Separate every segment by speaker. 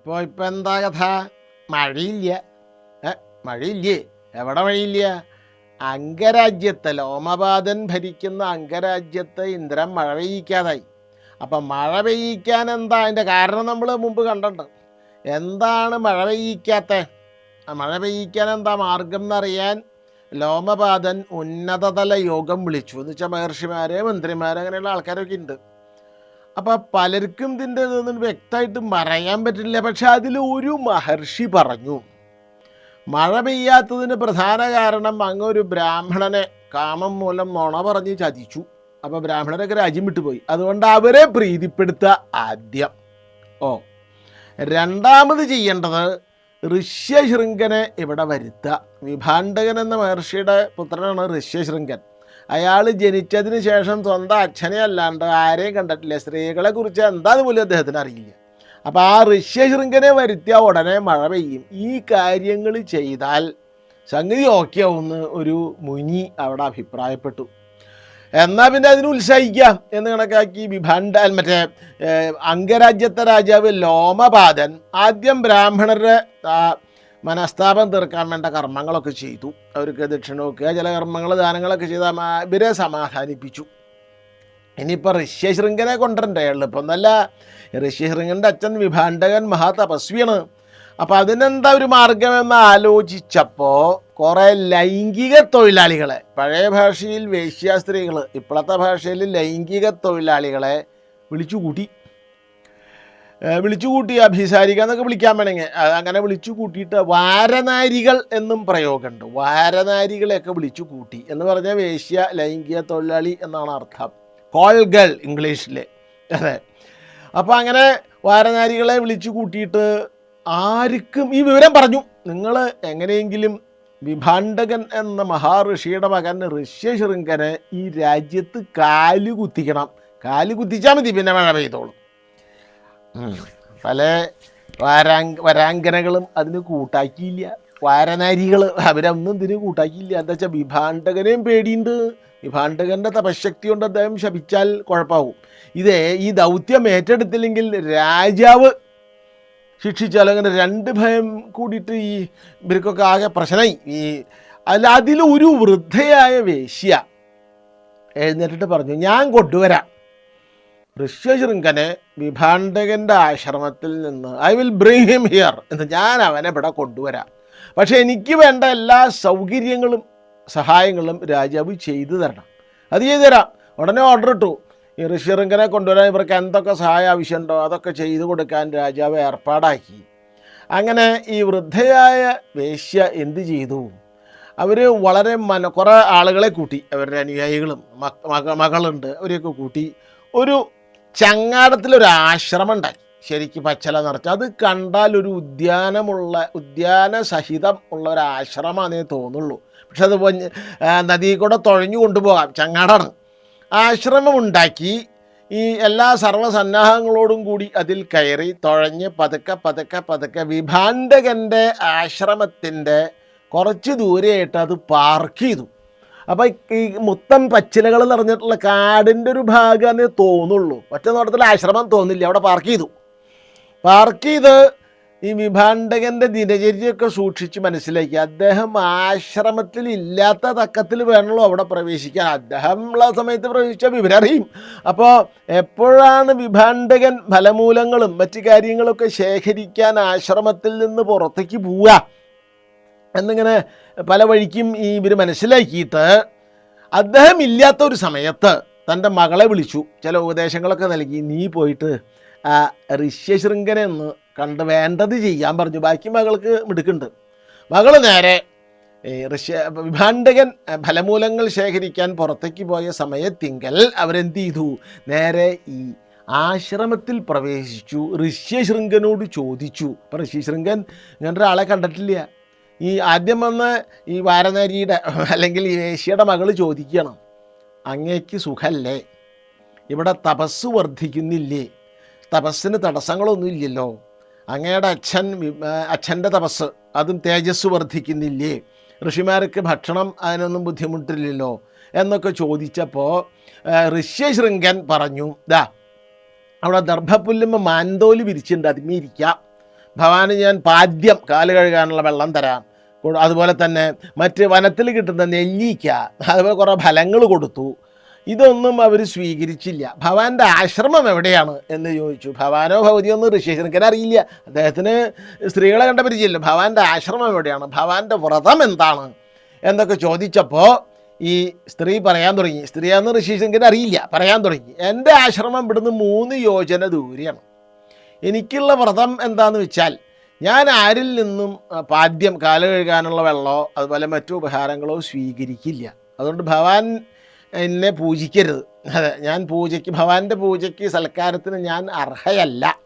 Speaker 1: അപ്പോൾ ഇപ്പം എന്താ കഥ? മഴയില്ല? മഴയില്ലേ? എവിടെ മഴയില്ല? അംഗരാജ്യത്തെ ലോമപാതൻ ഭരിക്കുന്ന അംഗരാജ്യത്തെ ഇന്ദ്രൻ മഴ പെയ്യിക്കാതായി. അപ്പം മഴ പെയ്യിക്കാൻ എന്താ? അതിന്റെ കാരണം നമ്മൾ മുമ്പ് കണ്ടിട്ടുണ്ട്. എന്താണ് മഴ പെയ്യിക്കാത്ത? മഴ പെയ്യിക്കാൻ എന്താ മാർഗം എന്നറിയാൻ ലോമപാതൻ ഉന്നതതല യോഗം വിളിച്ചു. എന്ന് വെച്ചാൽ മഹർഷിമാരെ മന്ത്രിമാരെ അങ്ങനെയുള്ള ആൾക്കാരൊക്കെ ഉണ്ട്. അപ്പൊ പലർക്കും ഇതിന്റെ ഇതൊന്നും വ്യക്തമായിട്ട് പറയാൻ പറ്റില്ല. പക്ഷെ അതിൽ ഒരു മഹർഷി പറഞ്ഞു. മഴ പെയ്യാത്തതിന് പ്രധാന കാരണം അങ്ങ് ഒരു ബ്രാഹ്മണനെ കാമം മൂലം നുണ പറഞ്ഞ് ചതിച്ചു. അപ്പോൾ ബ്രാഹ്മണരൊക്കെ രാജ്യം വിട്ടുപോയി. അതുകൊണ്ട് അവരെ പ്രീതിപ്പെടുത്തുക ആദ്യം. ഓ രണ്ടാമത് ചെയ്യേണ്ടത് ഋഷ്യശൃംഖനെ ഇവിടെ വരുത്തുക. വിഭാണ്ഡകൻ എന്ന മഹർഷിയുടെ പുത്രനാണ് ഋഷ്യശൃംഖൻ അയാൾ ജനിച്ചതിന് ശേഷം സ്വന്തം അച്ഛനെ അല്ലാണ്ട് ആരെയും കണ്ടിട്ടില്ല. സ്ത്രീകളെ കുറിച്ച് എന്താന്ന് പോലും അദ്ദേഹത്തിന് അറിയില്ല. അപ്പോൾ ആ ഋഷ്യശൃംഖനെ വരുത്തിയ ഉടനെ മഴ പെയ്യും. ഈ കാര്യങ്ങൾ ചെയ്താൽ സംഗതി ഓക്കെ ആവുമെന്ന് ഒരു മുനി അവിടെ അഭിപ്രായപ്പെട്ടു. എന്നാൽ പിന്നെ അതിന് ഉത്സാഹിക്കാം എന്ന് കണക്കാക്കി വിഭണ്ട മറ്റേ അംഗരാജ്യത്തെ രാജാവ് ലോമപാദൻ ആദ്യം ബ്രാഹ്മണരുടെ മനസ്താപം തീർക്കാൻ വേണ്ട കർമ്മങ്ങളൊക്കെ ചെയ്തു. അവർക്ക് ദക്ഷിണ നോക്കുക ചില കർമ്മങ്ങൾ ദാനങ്ങളൊക്കെ ചെയ്ത് ഇവരെ സമാധാനിപ്പിച്ചു. ഇനിയിപ്പോൾ ഋഷ്യശൃംഖനെ കൊണ്ടുവരണ്ടേ എളുപ്പമൊന്നല്ല ഋഷ്യശൃംഖന്റെ അച്ഛൻ വിഭാണ്ഡകൻ മഹാതപസ്വിയാണ്. അപ്പം അതിനെന്താ ഒരു മാർഗമെന്ന് ആലോചിച്ചപ്പോൾ കുറേ ലൈംഗിക തൊഴിലാളികളെ പഴയ ഭാഷയിൽ വേശ്യാസ്ത്രീകൾ ഇപ്പോഴത്തെ ഭാഷയിൽ ലൈംഗിക തൊഴിലാളികളെ വിളിച്ചു കൂട്ടി ഏഹ് വിളിച്ചു കൂട്ടി അഭിസാരിക എന്നൊക്കെ വിളിക്കാൻ വേണമെങ്കിൽ. അങ്ങനെ വിളിച്ചു കൂട്ടിയിട്ട് വാരനാരികൾ എന്നും പ്രയോഗമുണ്ട്. വാരനാരികളെയൊക്കെ വിളിച്ചു കൂട്ടി എന്ന് പറഞ്ഞാൽ വേശ്യ ലൈംഗിക തൊഴിലാളി എന്നാണ് അർത്ഥം. കോൾ ഗേൾ അതെ. അപ്പോൾ അങ്ങനെ വാരനാരികളെ വിളിച്ചു കൂട്ടിയിട്ട് ആർക്കും ഈ വിവരം പറഞ്ഞു. നിങ്ങൾ എങ്ങനെയെങ്കിലും വിഭാണ്ഡകൻ എന്ന മഹാഋഷിയുടെ മകൻ ഋഷ്യശൃംഖനെ ഈ രാജ്യത്ത് കാൽ കുത്തിക്കണം കാൽ കുത്തിച്ചാൽ മതി പിന്നെ മഴ പെയ്തോളും. പല വാരാങ്ക വരാങ്കനകളും അതിന് കൂട്ടാക്കിയില്ല. വാരനാരികൾ അവരൊന്നും ഇതിന് കൂട്ടാക്കിയില്ല. എന്താ വെച്ചാൽ വിഭാണ്ഡകനെയും പേടിയുണ്ട്. വിഭാണ്ഡകന്റെ തപശക്തി കൊണ്ട് അദ്ദേഹം ശപിച്ചാൽ കുഴപ്പമാകും ഇതേ ഈ ദൗത്യം ഏറ്റെടുത്തില്ലെങ്കിൽ രാജാവ് ശിക്ഷിച്ചാൽ അങ്ങനെ രണ്ട് ഭയം കൂടിയിട്ട് ഈ ഇവർക്കൊക്കെ ആകെ പ്രശ്നമായി. ഈ അല്ല അതിലൊരു വൃദ്ധയായ വേശ്യ എഴുന്നേറ്റിട്ട് പറഞ്ഞു ഞാൻ കൊണ്ടുവരാം. ഋഷ്യശൃംഖനെ വിഭാണ്ടകന്റെ ആശ്രമത്തിൽ നിന്ന് I will bring him here എന്ന് ഞാൻ അവനെ ഇവിടെ കൊണ്ടുവരാം. പക്ഷേ എനിക്ക് വേണ്ട എല്ലാ സൗകര്യങ്ങളും സഹായങ്ങളും രാജാവ് ചെയ്തു തരണം. അത് ചെയ്തു തരാം. ഉടനെ ഓർഡർ ഇട്ടു. ഈ ഋഷ്യശൃംഖനെ കൊണ്ടുവരാൻ ഇവർക്ക് എന്തൊക്കെ സഹായം ആവശ്യമുണ്ടോ അതൊക്കെ ചെയ്തു കൊടുക്കാൻ രാജാവ് ഏർപ്പാടാക്കി. അങ്ങനെ ഈ വൃദ്ധയായ വേശ്യ എന്ത് ചെയ്തു? അവർ വളരെ മന കുറേ ആളുകളെ കൂട്ടി. അവരുടെ അനുയായികളും മകളുണ്ട്. അവരെയൊക്കെ കൂട്ടി ഒരു ചങ്ങാടത്തിലൊരു ആശ്രമം ഉണ്ടാക്കി ശരിക്ക് പച്ചല നിറച്ച്. അത് കണ്ടാൽ ഒരു ഉദ്യാനമുള്ള ഉദ്യാന സഹിതം ഉള്ള ഒരു ആശ്രമമാണേ തോന്നുള്ളൂ. പക്ഷെ അത് നദിയിൽ കൂടെ തുഴഞ്ഞു കൊണ്ടുപോകാം. ചങ്ങാടാണ്. ആശ്രമം ഉണ്ടാക്കി ഈ എല്ലാ സർവസന്നാഹങ്ങളോടും കൂടി അതിൽ കയറി തുഴഞ്ഞ് പതുക്കെ പതുക്കെ പതുക്കെ വിഭാണ്ടകന്റെ ആശ്രമത്തിന്റെ കുറച്ച് ദൂരെയായിട്ട് അത് പാർക്ക് ചെയ്തു. അപ്പം ഈ മൊത്തം പച്ചിലകൾ നിറഞ്ഞിട്ടുള്ള കാടിന്റെ ഒരു ഭാഗമേ തോന്നുള്ളൂ. ഒറ്റ നോട്ടത്തിൽ ആശ്രമം തോന്നില്ല. അവിടെ പാർക്ക് ചെയ്തു. പാർക്ക് ചെയ്ത് ഈ വിഭാണ്ടകന്റെ ദിനചര്യയൊക്കെ സൂക്ഷിച്ച് മനസ്സിലാക്കി. അദ്ദേഹം ആശ്രമത്തിൽ ഇല്ലാത്ത തക്കത്തിൽ വേണമല്ലോ അവിടെ പ്രവേശിക്കാൻ. അദ്ദേഹം ഉള്ള സമയത്ത് പ്രവേശിച്ചാൽ വിവരറിയും. അപ്പോൾ എപ്പോഴാണ് വിഭാണ്ടകൻ ഫലമൂലങ്ങളും മറ്റു കാര്യങ്ങളൊക്കെ ശേഖരിക്കാൻ ആശ്രമത്തിൽ നിന്ന് പുറത്തേക്ക് പോവുക? എന്നിങ്ങനെ പല വഴിക്കും ഈ ഇവർ മനസ്സിലാക്കിയിട്ട് അദ്ദേഹം ഇല്ലാത്ത ഒരു സമയത്ത് തന്റെ മകളെ വിളിച്ചു. ചില ഉപദേശങ്ങളൊക്കെ നൽകി. നീ പോയിട്ട് ഋഷ്യശൃംഖനെ ഒന്ന് കണ്ട് വേണ്ടത് ചെയ്യാൻ പറഞ്ഞു. ബാക്കി മകൾക്ക് മിടുക്കുണ്ട്. മകൾ നേരെ ഋഷ്യ വിഭാണ്ടകൻ ഫലമൂലങ്ങൾ ശേഖരിക്കാൻ പുറത്തേക്ക് പോയ സമയത്തിങ്കൽ അവരെന്ത് ചെയ്തു? നേരെ ഈ ആശ്രമത്തിൽ പ്രവേശിച്ചു. ഋഷ്യശൃംഖനോട് ചോദിച്ചു. അപ്പം ഋഷ്യശൃംഖൻ ഇങ്ങനൊരാളെ കണ്ടിട്ടില്ല. ഈ ആദ്യം വന്ന് ഈ വാരനാരിയുടെ അല്ലെങ്കിൽ ഈ ഏഷ്യയുടെ മകൾ ചോദിക്കണം അങ്ങേക്ക് സുഖല്ലേ? ഇവിടെ തപസ് വർദ്ധിക്കുന്നില്ലേ? തപസ്സിന് തടസ്സങ്ങളൊന്നും ഇല്ലല്ലോ? അങ്ങയുടെ അച്ഛൻ അച്ഛന്റെ തപസ് അതും തേജസ് വർദ്ധിക്കുന്നില്ലേ? ഋഷിമാർക്ക് ഭക്ഷണം അതിനൊന്നും ബുദ്ധിമുട്ടില്ലല്ലോ? എന്നൊക്കെ ചോദിച്ചപ്പോൾ ഋഷ്യശൃംഗൻ പറഞ്ഞു ദാ അവിടെ ദർഭപ്പുല്ലുമ്മ മാൻതോൽ വിരിച്ചിട്ടുണ്ട് അതിമീരിക്കാം ഭവാന് ഞാൻ പാദ്യം കാൽ കഴുകാനുള്ള വെള്ളം തരാം. അതുപോലെ തന്നെ മറ്റ് വനത്തിൽ കിട്ടുന്ന നെല്ലിക്ക അതുപോലെ കുറേ ഫലങ്ങൾ കൊടുത്തു. ഇതൊന്നും അവർ സ്വീകരിച്ചില്ല. ഭവാന്റെ ആശ്രമം എവിടെയാണ് എന്ന് ചോദിച്ചു. ഭവാനോ ഭവതിയോ ഒന്നും ഋഷിശങ്കരൻ അറിയില്ല. അദ്ദേഹത്തിന് സ്ത്രീകളെ കണ്ട പരിചയമില്ല. ഭവാന്റെ ആശ്രമം എവിടെയാണ്? ഭവാന്റെ വ്രതം എന്താണ്? എന്നൊക്കെ ചോദിച്ചപ്പോൾ ഈ സ്ത്രീ പറയാൻ തുടങ്ങി. സ്ത്രീയാന്ന് ഋഷിശങ്കരൻ അറിയില്ല. പറയാൻ തുടങ്ങി. എന്റെ ആശ്രമം ഇവിടുന്ന് മൂന്ന് യോജന ദൂരെയാണ്. എനിക്കുള്ള വ്രതം എന്താന്ന് വെച്ചാൽ ഞാൻ ആരിൽ നിന്നും പാദ്യം കാല കഴുകാനുള്ള വെള്ളമോ അതുപോലെ മറ്റു ഉപഹാരങ്ങളോ സ്വീകരിക്കില്ല. അതുകൊണ്ട് ഭവാൻ എന്നെ പൂജിക്കരുത്. അതെ ഞാൻ പൂജയ്ക്ക് ഭവാന്റെ പൂജയ്ക്ക് സൽക്കാരത്തിന് ഞാൻ അർഹയല്ല.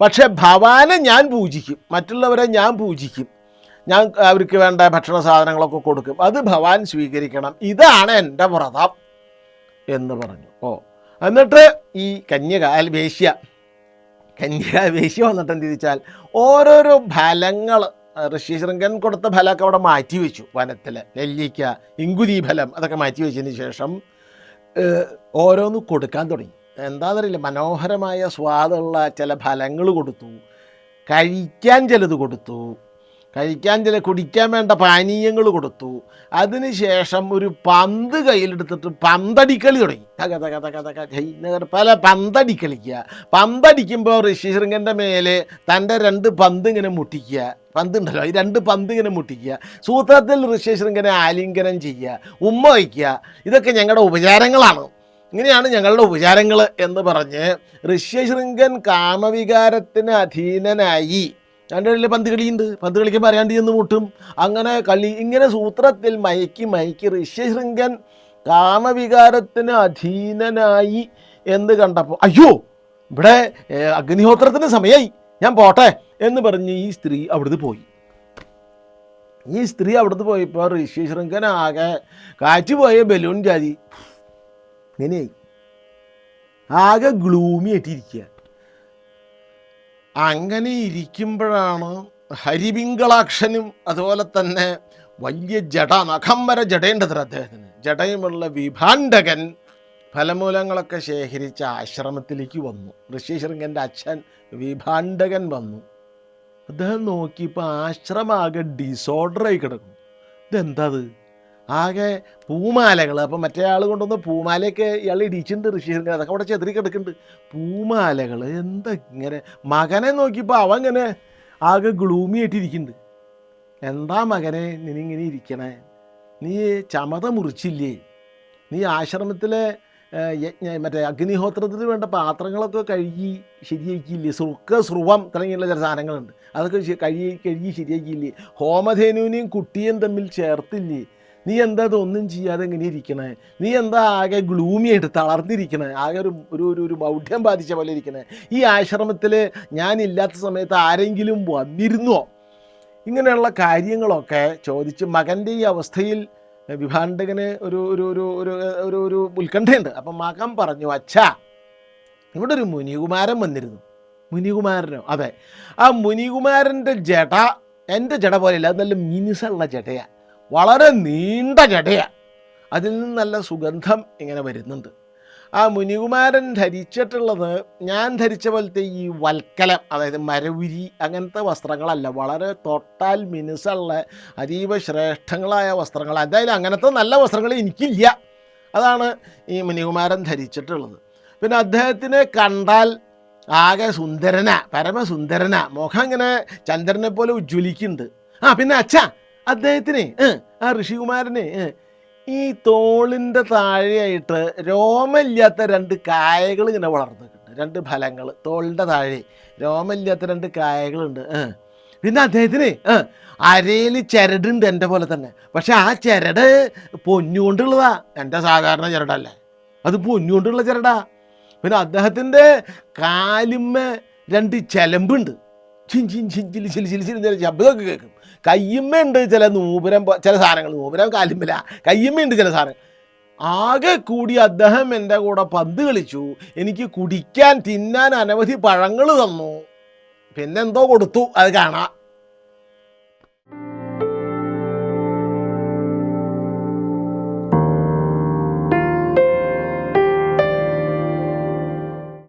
Speaker 1: പക്ഷേ ഭവാനെ ഞാൻ പൂജിക്കും മറ്റുള്ളവരെ ഞാൻ പൂജിക്കും. ഞാൻ അവർക്ക് വേണ്ട ഭക്ഷണ സാധനങ്ങളൊക്കെ കൊടുക്കും. അത് ഭവാൻ സ്വീകരിക്കണം. ഇതാണ് എന്റെ വ്രതം എന്ന് പറഞ്ഞു. ഓ എന്നിട്ട് ഈ കന്യക അല്ല വേശ്യ കന്യക വേശ്യ വന്നിട്ട് എന്ത് ചോദിച്ചാൽ ഓരോരോ ഫലങ്ങൾ ഋഷിശൃംഗൻ കൊടുത്ത ഫലമൊക്കെ അവിടെ മാറ്റി വെച്ചു. വനത്തിൽ നെല്ലിക്ക ഇങ്കുതി ഫലം അതൊക്കെ മാറ്റി വെച്ചതിന് ശേഷം ഓരോന്ന് കൊടുക്കാൻ തുടങ്ങി. എന്താണെന്നറിയില്ല മനോഹരമായ സ്വാദുള്ള ചില ഫലങ്ങൾ കൊടുത്തു. കഴിക്കാൻ ചിലത് കൊടുത്തു. കഴിക്കാൻ ചില കുടിക്കാൻ വേണ്ട പാനീയങ്ങൾ കൊടുത്തു. അതിനുശേഷം ഒരു പന്ത് കയ്യിലെടുത്തിട്ട് പന്തടിക്കളി തുടങ്ങി. തക തക തക തക എന്നൊക്കെ പല പന്തടി കളിക്കുക പന്തടിക്കുമ്പോൾ ഋഷിശൃംഗന്റെ മേലെ തന്റെ രണ്ട് പന്ത് ഇങ്ങനെ മുട്ടിക്കുക. പന്തുണ്ടല്ലോ ഈ രണ്ട് പന്ത് ഇങ്ങനെ മുട്ടിക്കുക. സൂത്രത്തിൽ ഋഷിശൃംഗനെ ആലിംഗനം ചെയ്യുക ഉമ്മ വയ്ക്കുക. ഇതൊക്കെ ഞങ്ങളുടെ ഉപചാരങ്ങളാണ്. ഇങ്ങനെയാണ് ഞങ്ങളുടെ ഉപചാരങ്ങൾ എന്ന് പറഞ്ഞ് ഋഷ്യശൃംഗൻ കാമവികാരത്തിന് അധീനനായി. എന്റെ ഇടയിൽ പന്ത് കളിയുണ്ട്. പന്ത് കളിക്കുമ്പോൾ അറിയാണ്ട് ചെന്ന് മുട്ടും. അങ്ങനെ കളി ഇങ്ങനെ സൂത്രത്തിൽ മയക്കി മയക്കി ഋഷ്യശൃംഗൻ കാമവികാരത്തിന് അധീനനായി എന്ന് കണ്ടപ്പോൾ അയ്യോ ഇവിടെ അഗ്നിഹോത്രത്തിന് സമയമായി ഞാൻ പോട്ടെ എന്ന് പറഞ്ഞ് ഈ സ്ത്രീ അവിടുന്ന് പോയി. ഈ സ്ത്രീ അവിടുന്ന് പോയപ്പോൾ ഋഷ്യശൃംഗൻ ആകെ കാറ്റുപോയ ബലൂൺ ജാതി ഇങ്ങനെയായി. ആകെ ഗ്ലൂമി ആയിട്ടിരിക്കുക അങ്ങനെ ഇരിക്കുമ്പോഴാണ് ഹരിവിങ്കളാക്ഷനും അതുപോലെ തന്നെ വലിയ ജട നഖം വരെ ജടേണ്ടത്ര അദ്ദേഹത്തിന്. ജടയുമുള്ള വിഭാണ്ഡകൻ ഫലമൂലങ്ങളൊക്കെ ശേഖരിച്ച ആശ്രമത്തിലേക്ക് വന്നു. ഋഷിശൃംഗന്റെ അച്ഛൻ വിഭാണ്ഡകൻ വന്നു. അദ്ദേഹം നോക്കിയപ്പോൾ ആശ്രമാകെ ഡിസോർഡറായി കിടക്കും ഇതെന്താ ആകെ പൂമാലകൾ അപ്പം മറ്റേ ആൾ കൊണ്ടുവന്ന പൂമാലയൊക്കെ ഇയാൾ ഇടിച്ചിട്ടുണ്ട് ഋഷിഹരിനെ. അതൊക്കെ അവിടെ ചെതിരി കിടക്കുന്നുണ്ട് പൂമാലകൾ എന്താ ഇങ്ങനെ? മകനെ നോക്കിയപ്പോൾ അവൻ ഇങ്ങനെ ആകെ ഗ്ലൂമി ആയിട്ടിരിക്കുന്നുണ്ട് എന്താ മകനെ നിനിങ്ങനെ ഇരിക്കണേ? നീ ചമത മുറിച്ചില്ലേ? നീ ആശ്രമത്തിലെ യജ്ഞ മറ്റേ അഗ്നിഹോത്രത്തിന് വേണ്ട പാത്രങ്ങളൊക്കെ കഴുകി ശരിയാക്കിയില്ലേ? സുർക്ക സ്രുവം തുടങ്ങിയുള്ള ചില സാധനങ്ങളുണ്ട്. അതൊക്കെ കഴുകി കഴുകി ശരിയാക്കിയില്ലേ? ഹോമധേനുവിനെയും കുട്ടിയും തമ്മിൽ ചേർത്തില്ലേ? നീ എന്താ ഇതൊന്നും ചെയ്യാതെ ഇങ്ങനെ ഇരിക്കണേ? നീ എന്താ ആകെ ഗ്ലൂമിയായിട്ട് തളർന്നിരിക്കണേ? ആകെ ഒരു ഒരു ഒരു ഒരു മൗഢ്യം ബാധിച്ച പോലെ ഇരിക്കണേ. ഈ ആശ്രമത്തിൽ ഞാനില്ലാത്ത സമയത്ത് ആരെങ്കിലും വന്നിരുന്നോ? ഇങ്ങനെയുള്ള കാര്യങ്ങളൊക്കെ ചോദിച്ച് മകന്റെ ഈ അവസ്ഥയിൽ വിഭാണ്ഡകന് ഒരു ഒരു ഒരു ഒരു ഒരു ഒരു ഉത്കണ്ഠയുണ്ട്. അപ്പം മകൻ പറഞ്ഞു അച്ഛാ ഇവിടെ ഒരു മുനികുമാരൻ വന്നിരുന്നു. മുനികുമാരനോ? അതെ. ആ മുനികുമാരന്റെ ജട എന്റെ ജട പോലെയല്ല അത് നല്ല മിനുസുള്ള ജടയാണ് വളരെ നീണ്ട ജടയാണ് അതിൽ നിന്ന് നല്ല സുഗന്ധം ഇങ്ങനെ വരുന്നുണ്ട്. ആ മുനികുമാരൻ ധരിച്ചിട്ടുള്ളത് ഞാൻ ധരിച്ച പോലത്തെ ഈ വൽക്കലം അതായത് മരവുരി അങ്ങനത്തെ വസ്ത്രങ്ങളല്ല വളരെ തൊട്ടാൽ മിനുസുള്ള അതീവ ശ്രേഷ്ഠങ്ങളായ വസ്ത്രങ്ങൾ. എന്തായാലും അങ്ങനത്തെ നല്ല വസ്ത്രങ്ങൾ എനിക്കില്ല. അതാണ് ഈ മുനികുമാരൻ ധരിച്ചിട്ടുള്ളത്. പിന്നെ അദ്ദേഹത്തിനെ കണ്ടാൽ ആകെ സുന്ദരന പരമസുന്ദരന. മുഖം ഇങ്ങനെ ചന്ദ്രനെ പോലെ ഉജ്ജ്വലിക്കുന്നുണ്ട്. ആ പിന്നെ അച്ഛാ അദ്ദേഹത്തിന് ആ ഋഷികുമാരനെ ഈ തോളിന്റെ താഴെയായിട്ട് രോമമില്ലാത്ത രണ്ട് കായകൾ ഇങ്ങനെ വളർന്നിട്ടുണ്ട് രണ്ട് ഫലങ്ങൾ തോളിന്റെ താഴെ രോമമില്ലാത്ത രണ്ട് കായകളുണ്ട് പിന്നെ അദ്ദേഹത്തിന് അരയിൽ ചരടുണ്ട് എന്റെ പോലെ തന്നെ പക്ഷെ ആ ചരട് പൊന്നുകൊണ്ടുള്ളതാ എന്റെ സാധാരണ ചരടല്ലേ അത് പൊന്നുകൊണ്ടുള്ള ചരടാ പിന്നെ അദ്ദേഹത്തിന്റെ കാലിമ്മ രണ്ട് ചെലമ്പുണ്ട് ചിൻ ചിൻ ചിൻ ചിലി ചിലി ചിലി ചില ശബ്ദമൊക്കെ കേൾക്കും കയ്യുമ്മ ഉണ്ട് ചില നൂപുരം ചില സാധനങ്ങൾ. നൂപുരം കാലുമ്മില്ല കയ്യുമ്മയുണ്ട് ചില സാധനങ്ങൾ ആകെ കൂടി അദ്ദേഹം എന്റെ കൂടെ പന്ത് കളിച്ചു. എനിക്ക് കുടിക്കാൻ തിന്നാൻ അനവധി പഴങ്ങൾ തന്നു. പിന്നെന്തോ കൊടുത്തു. അത് കാണാം.